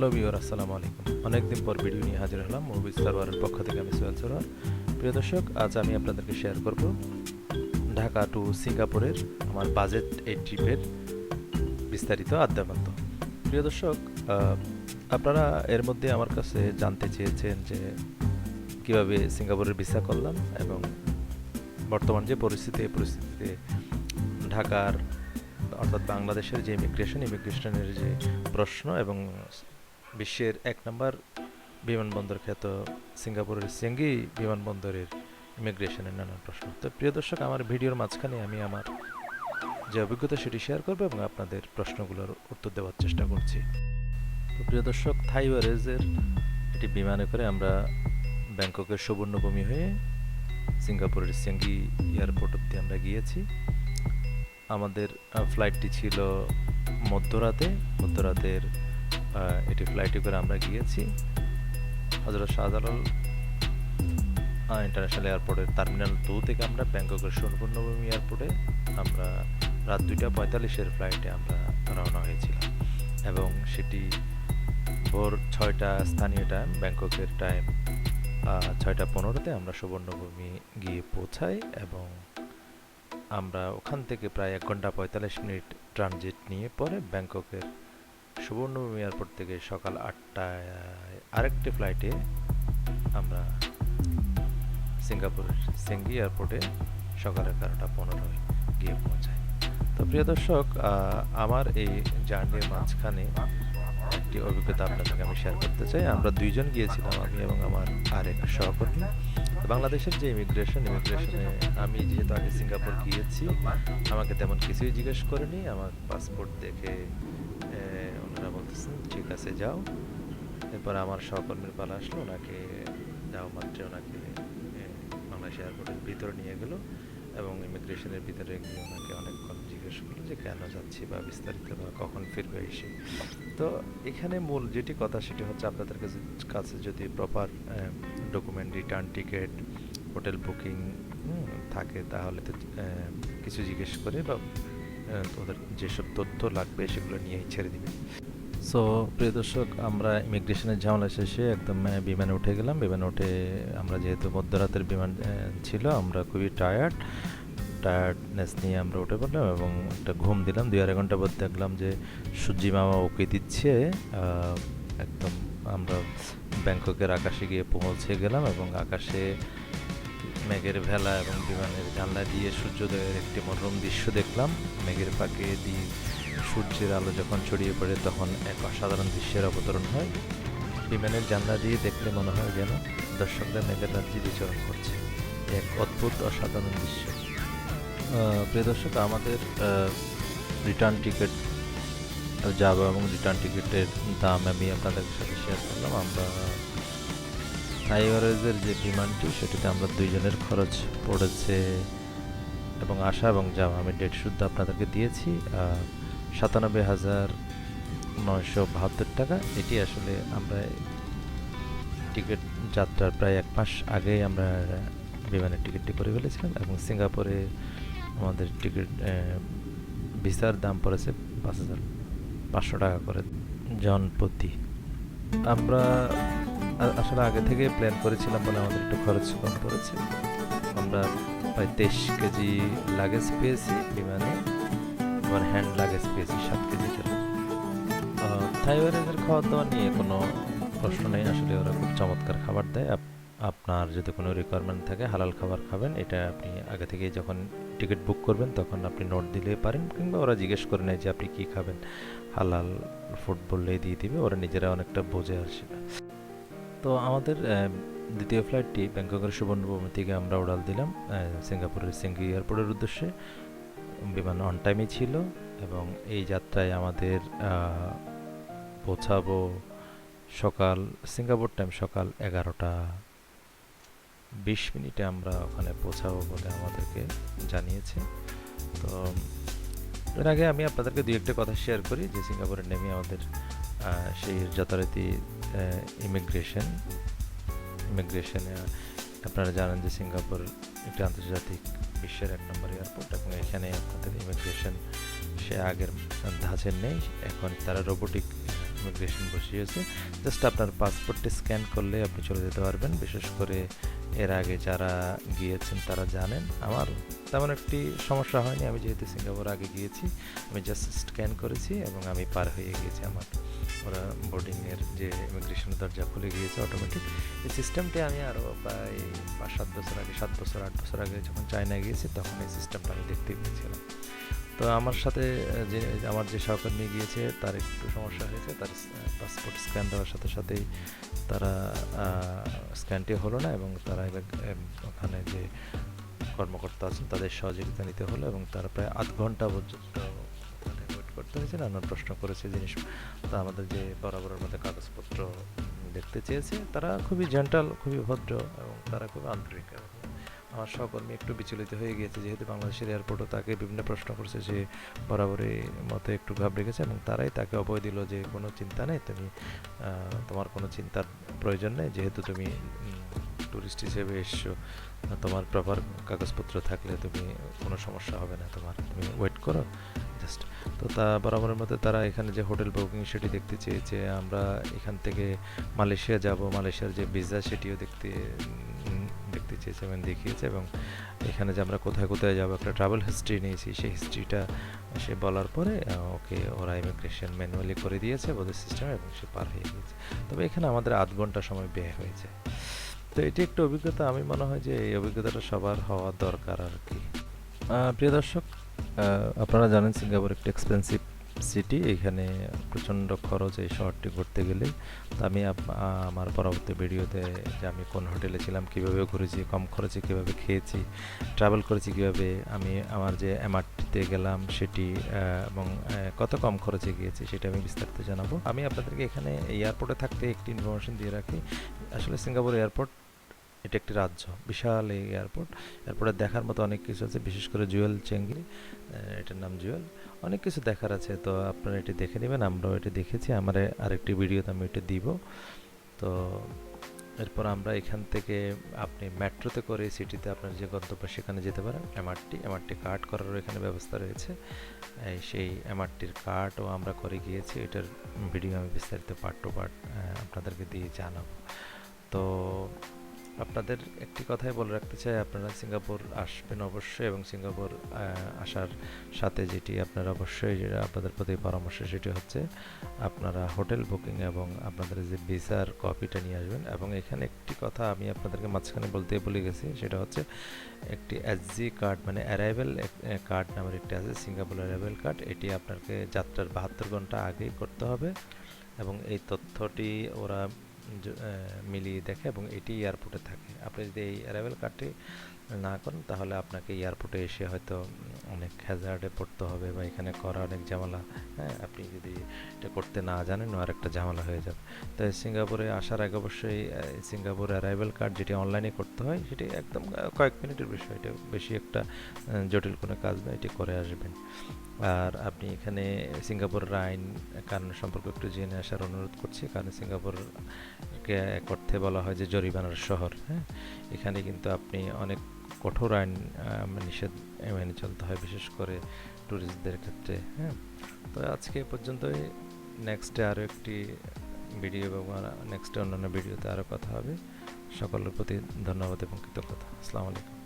Hello বিওর আসসালামু আলাইকুম। অনেকদিন পর ভিডিও নিয়ে হাজির হলাম মুভি সার্ভারের পক্ষ থেকে আমি সোহেল সরোয়ার। প্রিয় দর্শক, আজ আমি আপনাদেরকে শেয়ার করব ঢাকা টু সিঙ্গাপুরের আমার বাজেট এই ট্রিপের বিস্তারিত আদ্যাপান্ত প্রিয় দর্শক আপনারা এর মধ্যে আমার কাছে জানতে চেয়েছেন যে কীভাবে সিঙ্গাপুরের ভিসা করলাম এবং বর্তমান যে পরিস্থিতি, এই পরিস্থিতিতে ঢাকার অর্থাৎ বাংলাদেশের যে ইমিগ্রেশন ইমিগ্রেশনের যে প্রশ্ন এবং বিশ্বের এক নম্বর বিমানবন্দর খ্যাত সিঙ্গাপুরের সেঙ্গি বিমানবন্দরের ইমিগ্রেশনের নানান প্রশ্ন। তো প্রিয় দর্শক, আমার ভিডিওর মাঝখানে আমি আমার যে অভিজ্ঞতা সেটি শেয়ার করব এবং আপনাদের প্রশ্নগুলোর উত্তর দেওয়ার চেষ্টা করছি। তো প্রিয় দর্শক, থাই ওয়ারেজের একটি বিমানে করে আমরা ব্যাংককের সুবর্ণভূমি হয়ে সিঙ্গাপুরের সেঙ্গি এয়ারপোর্ট অব্দি আমরা গিয়েছি। আমাদের ফ্লাইটটি ছিল মধ্যরাতে। মধ্যরাতের এটি ফ্লাইটে করে আমরা গিয়েছি। হজরত শাহজালাল ইন্টারন্যাশনাল এয়ারপোর্টের টার্মিনাল টু থেকে আমরা ব্যাংককের সুবর্ণভূমি এয়ারপোর্টে আমরা রাত দুইটা পঁয়তাল্লিশের ফ্লাইটে আমরা রওনা হয়েছিলাম। এবং সেটি ভোর ছয়টা স্থানীয় টাইম ব্যাংককের টাইম ছয়টা পনেরোতে আমরা সুবর্ণভূমি গিয়ে পৌঁছাই এবং আমরা ওখান থেকে প্রায় এক ঘণ্টা পঁয়তাল্লিশ মিনিট ট্রানজিট নিয়ে পরে ব্যাংককের সুবর্ণভূমি এয়ারপোর্ট থেকে সকাল আটটায় আরেকটি ফ্লাইটে আমরা সিঙ্গাপুরের সেঙ্গি এয়ারপোর্টে সকাল এগারোটা পনেরোয় গিয়ে পৌঁছাই। তো প্রিয় দর্শক আমার এই জার্নির মাঝখানে একটি অভিজ্ঞতা আপনাদেরকে আমি শেয়ার করতে চাই। আমরা দুইজন গিয়েছিলাম আমি এবং আমার আরেক সহকর্মী। বাংলাদেশের যে ইমিগ্রেশন ইমিগ্রেশনে আমি যেহেতু আগে সিঙ্গাপুর গিয়েছি, আমাকে তেমন কিছুই জিজ্ঞেস করেনি। আমার পাসপোর্ট দেখে ওনারা বলতেছেন, ঠিক আছে, যাও। এরপর আমার সহকর্মীর পালা আসলো, ওনাকে যাও মাত্রে ওনাকে বাংলাদেশ এয়ারপোর্টের ভিতরে নিয়ে গেলো এবং ইমিগ্রেশনের ভিতরে গিয়ে ওনাকে অনেকক্ষণ জিজ্ঞেস করল যে, কেন যাচ্ছি বা বিস্তারিত বা কখন ফিরবে এসে? তো এখানে মূল যেটি কথা সেটি হচ্ছে আপনাদের কাছে কাছে যদি proper document return ticket hotel booking থাকে তাহলে তো কিছু জিজ্ঞেস করে বা ওদের যেসব তথ্য লাগবে সেগুলো নিয়েই ছেড়ে দিবে সো প্রিয় দর্শক, আমরা ইমিগ্রেশনের ঝামেলা শেষে একদম বিমানে উঠে গেলাম। বিমানে উঠে আমরা যেহেতু মধ্যরাতের বিমান ছিল, আমরা খুবই টায়ার্ড টায়ার্ডনেস নিয়ে আমরা উঠে পড়লাম এবং একটা ঘুম দিলাম। দুই আড়াই ঘণ্টা পর দেখলাম যে সূর্যি মামা ওকে দিচ্ছে। একদম আমরা ব্যাংককের আকাশে গিয়ে পৌঁছে গেলাম এবং আকাশে মেঘের ভেলা এবং বিমানের জানলা দিয়ে সূর্যোদয়ের একটি মনোরম দৃশ্য দেখলাম। মেঘের পাকে দিয়ে সূর্যের আলো যখন ছড়িয়ে পড়ে, তখন এক অসাধারণ দৃশ্যের অবতরণ হয়। বিমানের জানলা দিয়ে দেখলে মনে হয় যেন দর্শকরা মেঘের রাজ্যে বিচরণ করছে। এক অদ্ভুত, অসাধারণ দৃশ্য। প্রিয় দর্শক, আমাদের রিটার্ন টিকিট যাওয়া এবং রিটার্ন টিকিটের দাম আমি আপনাদের সাথে শেয়ার করলাম। আমরা হাইওয়ারেজের যে বিমানটি, সেটিতে আমরা দুইজনের খরচ পড়েছে এবং আসা এবং যাওয়া আমি ডেট শুদ্ধ আপনাদেরকে দিয়েছি। সাতানব্বই হাজার নয়শো বাহাত্তর টাকা। এটি আসলে আমরা টিকিট যাত্রার প্রায় এক মাস আগেই আমরা বিমানের টিকিটটি করে ফেলেছিলাম এবং সিঙ্গাপুরে আমাদের টিকিট ভিসার দাম পড়েছে পাঁচ হাজার পাঁচশো টাকা করে জন প্রতি। আমরা আসলে আগে থেকে প্ল্যান করেছিলাম বলে আমাদের একটু খরচ কম পড়েছে। আমরা প্রায় তেইশ কেজি লাগেজ পেয়েছি বিমানে। আবার হ্যান্ড লাগেজ পেয়েছি, সাত কেজি করে থাইওয়ারেজের খাওয়া দাওয়া নিয়ে কোনো প্রশ্ন নেই। আসলে ওরা খুব চমৎকার খাবার দেয়। আপ- আপনার যদি কোনো রিকোয়ারমেন্ট থাকে, হালাল খাবার খাবেন, এটা আপনি আগে থেকে যখন টিকিট বুক করবেন, তখন আপনি নোট দিলে পারেন, কিংবা ওরা জিজ্ঞেস করে নেয় যে আপনি কী খাবেন। হালাল ফুড বললেই দিয়ে দিবে, ওরা নিজেরা অনেকটা বোঝে আর সেটা। তো আমাদের দ্বিতীয় ফ্লাইটটি ব্যাংককের সুবর্ণভূমি থেকে আমরা উড়াল দিলাম সিঙ্গাপুরের সিঙ্গি এয়ারপোর্টের উদ্দেশ্যে। বিমান অন টাইমই ছিল এবং এই যাত্রায় আমাদের পৌঁছাবো সকাল সিঙ্গাপুর টাইম সকাল এগারোটা বিশ মিনিটে আমরা ওখানে পৌঁছাবো বলে আমাদেরকে জানিয়েছে। তো, এর আগে আমি আপনাদেরকে দুই একটা কথা শেয়ার করি যে সিঙ্গাপুরে নেমে আমাদের সেই যথারীতি ইমিগ্রেশন ইমিগ্রেশনে আপনারা জানেন যে সিঙ্গাপুর একটি আন্তর্জাতিক বিশ্বের এক নম্বর এয়ারপোর্ট এবং এখানে আপনাদের ইমিগ্রেশন সে আগের ধাঁচের নেই। এখন তারা রোবোটিক ইমিগ্রেশন বসিয়েছে। জাস্ট আপনার পাসপোর্টটি স্ক্যান করলে আপনি চলে যেতে পারবেন। বিশেষ করে এর আগে যারা গিয়েছেন তারা জানেন। আমার তেমন একটি সমস্যা হয়নি। আমি যেহেতু সিঙ্গাপুর আগে গিয়েছি, আমি জাস্ট স্ক্যান করেছি এবং আমি পার হয়ে গিয়েছি আমার। ওরা বোর্ডিংয়ের যে ইমিগ্রেশনের দরজা খুলে গিয়েছে অটোমেটিক এই সিস্টেমটি আমি আরও প্রায় পাঁচ সাত বছর আগে, সাত বছর, আট বছর আগে যখন চায়নায় গিয়েছি, তখন এই সিস্টেমটা আমি দেখতে পেয়েছিলাম। তো আমার সাথে যে আমার যে সহকর্মী গিয়েছে, তার একটু সমস্যা হয়েছে, তার পাসপোর্ট স্ক্যান দেওয়ার সাথে সাথেই তারা স্ক্যানটি হলো না এবং তারা এবার ওখানে যে কর্মকর্তা আছেন, তাদের সহযোগিতা নিতে হলো এবং তারা প্রায় আধ ঘণ্টা পর্যন্ত ওয়েট করতে হয়েছে। নানান প্রশ্ন করেছে জিনিস, তা আমাদের যে বরাবরের মধ্যে কাগজপত্র দেখতে চেয়েছে। তারা খুবই জেন্টাল খুবই ভদ্র এবং তারা খুব আন্তরিক। এবং আমার সহকর্মী একটু বিচলিত হয়ে গিয়েছে, যেহেতু বাংলাদেশের এয়ারপোর্টও তাকে বিভিন্ন প্রশ্ন করছে যে বরাবরই মতো একটু ঘাবড়ে গেছে এবং তারাই তাকে অভয় দিল যে কোনো চিন্তা নেই, তুমি তোমার কোনো চিন্তার প্রয়োজন নেই, যেহেতু তুমি ট্যুরিস্ট হিসেবে এসছো, তোমার প্রপার কাগজপত্র থাকলে তুমি কোনো সমস্যা হবে না তোমার, তুমি ওয়েট করো জাস্ট তো তা বরাবরের মতো তারা এখানে যে হোটেল বুকিং সেটি দেখতে চেয়েছে, আমরা এখান থেকে মালয়েশিয়া যাব, মালয়েশিয়ার যে ভিসা সেটিও দেখতে দেখতে চেয়েছে এবং দেখিয়েছে এবং এখানে যে আমরা কোথায় কোথায় যাব, একটা ট্রাভেল হিস্ট্রি নিয়েছি, সেই হিস্ট্রিটা সে বলার পরে ওকে ওরা ইমিগ্রেশন ম্যানুয়ালি করে দিয়েছে ওদের সিস্টেমে এবং সে পার হয়ে গিয়েছে। তবে এখানে আমাদের আধ ঘণ্টা সময় ব্যয় হয়েছে। তো এটি একটা অভিজ্ঞতা, আমি মনে হয় যে এই অভিজ্ঞতাটা সবার হওয়া দরকার আর কি। প্রিয় দর্শক আপনারা জানেন সিঙ্গাপুর একটি এক্সপেন্সিভ সিটি এখানে প্রচণ্ড খরচ এই শহরটি ঘুরতে গেলে। তো আমি আমার পরবর্তী ভিডিওতে যে আমি কোন হোটেলে ছিলাম, কীভাবে ঘুরেছি, কম খরচে কীভাবে খেয়েছি ট্রাভেল করেছি কীভাবে, আমি আমার যে এমআরটিতে গেলাম সেটি এবং কত কম খরচে গিয়েছি সেটা আমি বিস্তারিত জানাব। আমি আপনাদেরকে এখানে এয়ারপোর্টে থাকতে একটি ইনফরমেশন দিয়ে রাখি। আসলে সিঙ্গাপুর এয়ারপোর্ট এটা একটি রাজ্য, বিশাল এই এয়ারপোর্ট এয়ারপোর্টে দেখার মতো অনেক কিছু আছে, বিশেষ করে জুয়েল চেঙ্গি এটার নাম জুয়েল। অনেক কিছু দেখার আছে, তো আপনারা এটি দেখে নেবেন, আমরাও এটি দেখেছি। আমার আরেকটি ভিডিওতে আমি এটা দিব। তো এরপর আমরা এখান থেকে, আপনি মেট্রোতে করে সিটিতে আপনার যে গন্তব্য, সেখানে যেতে পারেন। এমআরটি এমআরটি কার্ড করারও এখানে ব্যবস্থা রয়েছে। সেই এমআরটির কার্ডও আমরা করে গিয়েছি, এটার ভিডিও আমি বিস্তারিত পার্ট টু পার্ট আপনাদেরকে দিয়ে জানাব। তো আপনাদের একটি কথাই বলে রাখতে চাই, আপনারা সিঙ্গাপুর আসবেন অবশ্যই এবং সিঙ্গাপুর আসার সাথে যেটি আপনারা অবশ্যই আপনাদের প্রতি পরামর্শ সেটি হচ্ছে আপনারা হোটেল বুকিং এবং আপনাদের যে ভিসার কপিটা নিয়ে আসবেন এবং এখানে একটি কথা আমি আপনাদেরকে মাঝখানে বলতে ভুলে গেছি, সেটা হচ্ছে একটি এসজি কার্ড মানে অ্যারাইভেল কার্ড নামের একটি আছে, সিঙ্গাপুর অ্যারাইভেল কার্ড এটি আপনাকে যাত্রার বাহাত্তর ঘণ্টা আগেই করতে হবে এবং এই তথ্যটি ওরা মিলিয়ে দেখে এবং এটি এয়ারপোর্টে থাকে। আপনি যদি এই অ্যারাইভেল কার্ডটি না করেন, তাহলে আপনাকে এয়ারপোর্টে এসে হয়তো অনেক হ্যাজার্ডে পড়তে হবে বা এখানে করা অনেক ঝামেলা হ্যাঁ আপনি যদি এটা করতে না জানেন আর একটা ঝামেলা হয়ে যাবে। তাই সিঙ্গাপুরে আসার আগে অবশ্যই সিঙ্গাপুর অ্যারাইভেল কার্ড যেটি অনলাইনে করতে হয়, সেটি একদম কয়েক মিনিটের বিষয়। এটা বেশি একটা জটিল কোনো কাজ নয়, এটি করে আসবেন। আর আপনি এখানে সিঙ্গাপুরের আইন, কারণ সম্পর্কে একটু জেনে আসার অনুরোধ করছি, কারণ সিঙ্গাপুরকে এক অর্থে বলা হয় যে জরিমানার শহর হ্যাঁ। এখানে কিন্তু আপনি অনেক কঠোর আইন নিষেধ মেনে চলতে হয়, বিশেষ করে ট্যুরিস্টদের ক্ষেত্রে হ্যাঁ? তো আজকে পর্যন্তই। নেক্সটে আরও একটি ভিডিও এবং নেক্সটে অন্যান্য ভিডিওতে আরও কথা হবে। সকলের প্রতি ধন্যবাদ এবং কৃতজ্ঞতা। আসসালামু আলাইকুম।